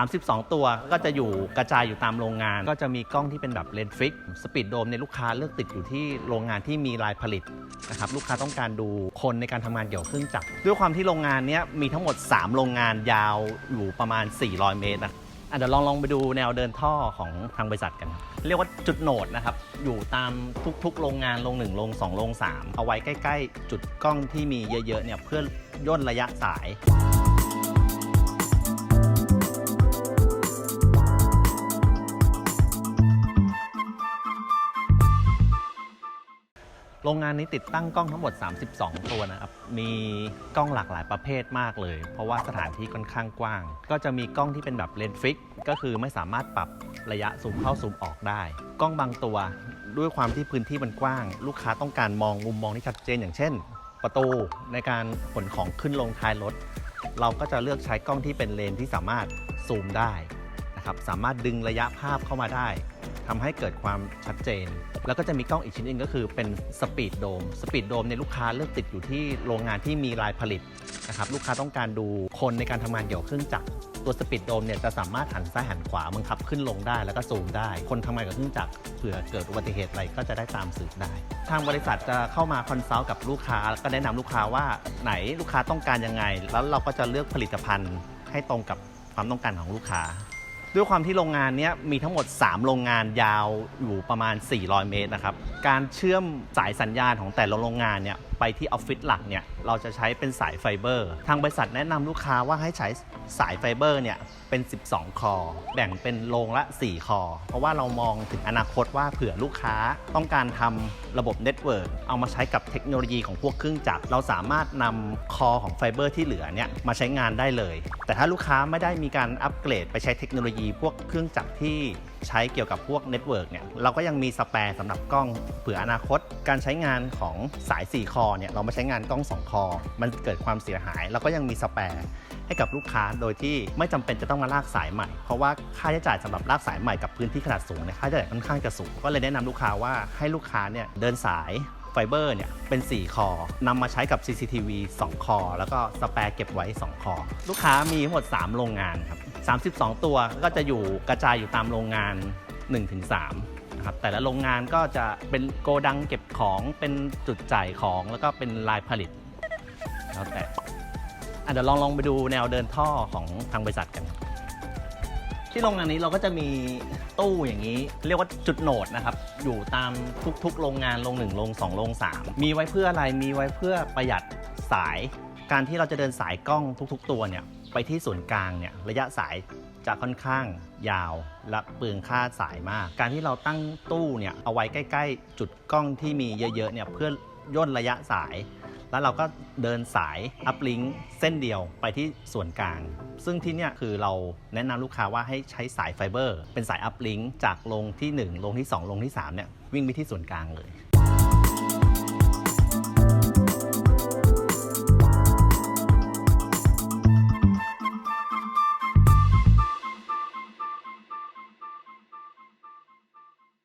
32 ตัวก็จะอยู่กระจายอยู่ตามโรงงาน ก็จะมีกล้องที่เป็นแบบเลนส์ฟิกสปีดโดมในลูกค้าเลือกติดอยู่ที่โรงงานที่มีลายผลิตนะครับลูกค้าต้องการดูคนในการทำงานเกี่ยวกับเครื่องจักรด้วยความที่โรงงานนี้มีทั้งหมด 3 โรงงานยาวอยู่ประมาณ 400 เมตรนะอะเดี๋ยวลองลองไปดูแนวเดินท่อของทางบริษัทกัน เรียกว่าจุดโหนดนะครับ อยู่ตามทุกๆ โรงงานโรงหนึ่งโรงสองโรงสามเอาไว้ใกล้ ๆ จุดกล้องที่มีเยอะๆเนี่ยเพื่อย่นระยะสาย โรงงานนี้ติดตั้งกล้องทั้งหมด 32 ตัวนะครับ มีกล้องหลากหลายประเภทมากเลย เพราะว่าสถานที่ค่อนข้างกว้าง ก็จะมีกล้องที่เป็นแบบเลนส์ฟิก ก็คือไม่สามารถปรับระยะซูมเข้าซูมออกได้ กล้องบางตัวด้วยความที่พื้นที่มันกว้าง ลูกค้าต้องการมองมุมมองที่ชัดเจน อย่างเช่น ประตูในการขนของขึ้นลงท้ายรถ เราก็จะเลือกใช้กล้องที่เป็นเลนส์ที่สามารถซูมได้นะครับ สามารถดึงระยะภาพเข้ามาได้ ทำให้เกิดความชัดเจน แล้วก็จะมีกล้องอีกชิ้นหนึงก็คือเป็นสปีดโดมสปีดโดมในลูกค้าเลือกติดอยู่ที่โรงงานที่มีลายผลิตนะครับลูกค้าต้องการดูคนในการทำงานเกี่ยวกับเครื่องจักรตัวสปีดโดมเนี่ยจะสามารถหันซ้ายหันขวาบังคับขึ้นลงได้แล้วก็ซูมได้ คนทำงานกับเครื่องจักรเผื่อเกิดอุบัติเหตุอะไรก็จะได้ตามสืบได้ ทางบริษัทจะเข้ามาคอนซัลท์กับลูกค้าแล้วก็แนะนำลูกค้าว่าไหนลูกค้าต้องการยังไง แล้วเราก็จะเลือกผลิตภัณฑ์ให้ตรงกับความต้องการของลูกค้า ด้วยความที่โรงงานเนี้ยมีทั้งหมด 3 โรงงานยาวอยู่ประมาณ 400 เมตรนะครับ การเชื่อมสายสัญญาณของแต่ละโรงงานเนี่ยไปที่ออฟฟิศหลักเนี่ย เราจะใช้เป็นสายไฟเบอร์ ทางบริษัทแนะนำลูกค้าว่าให้ใช้สายไฟเบอร์เนี่ยเป็น 12 คอ แบ่งเป็นโรงละ 4 คอ เพราะว่าเรามองถึงอนาคตว่าเผื่อลูกค้าต้องการทำระบบเน็ตเวิร์กเอามาใช้กับเทคโนโลยีของพวกเครื่องจักร เราสามารถนำคอของไฟเบอร์ที่เหลือเนี่ยมาใช้งานได้เลย แต่ถ้าลูกค้าไม่ได้มีการอัปเกรดไปใช้เทคโนโลยีพวกเครื่องจักรที่ ใช้เกี่ยวกับพวกเน็ตเวิร์กเนี่ยเราก็ยังมีสแปร์สำหรับกล้องเผื่ออนาคต การใช้งานของสาย 4 คอเนี่ยเรามาใช้งานกล้อง 2 คอ มันเกิดความเสียหายเราก็ยังมีสแปร์ให้กับลูกค้าโดยที่ไม่จำเป็นจะต้องมาลากสายใหม่ เพราะว่าค่าใช้จ่ายสำหรับลากสายใหม่กับพื้นที่ขนาดสูงเนี่ยค่าใช้จ่ายค่อนข้างจะสูง ก็เลยแนะนำลูกค้าว่าให้ลูกค้าเนี่ยเดินสาย ไฟเบอร์เนี่ยเป็น 4 คอนำมาใช้กับ CCTV 2 คอ แล้วก็สแปร์เก็บไว้ 2 คอ ลูกค้ามีทั้งหมด 3 โรงงานครับ 32 ตัวก็จะอยู่กระจายอยู่ตามโรงงาน 1-3นะครับแต่ละโรงงานก็จะเป็นโกดังเก็บของเป็นจุดจ่ายของแล้วก็เป็นลายผลิตแล้วแต่อะเดี๋ยวลองลองไปดูแนวเดินท่อของทางบริษัทกันครับ ที่โรงงานนี้เราก็จะมีตู้อย่างนี้ เรียกว่าจุดโหนดนะครับ อยู่ตามทุกๆ โรงงานโรงหนึ่งโรงสองโรงสามมีไว้เพื่ออะไรมีไว้เพื่อประหยัดสาย การที่เราจะเดินสายกล้องทุก ๆ ตัวเนี่ยไปที่ศูนย์กลางเนี่ยระยะสายจะค่อนข้างยาวและเปลืองค่าสายมาก การที่เราตั้งตู้เนี่ยเอาไว้ใกล้ ๆ จุดกล้องที่มีเยอะๆเนี่ยเพื่อย่นระยะสาย แล้วเราก็เดินสายอัพลิงก์เส้นเดียวไปที่ส่วนกลาง ซึ่งที่เนี่ยคือเราแนะนำลูกค้าว่าให้ใช้สายไฟเบอร์ เป็นสายอัพลิงก์จากลงที่ 1 ลงที่ 2 ลงที่3เนี่ยวิ่งไปที่ส่วนกลางเลย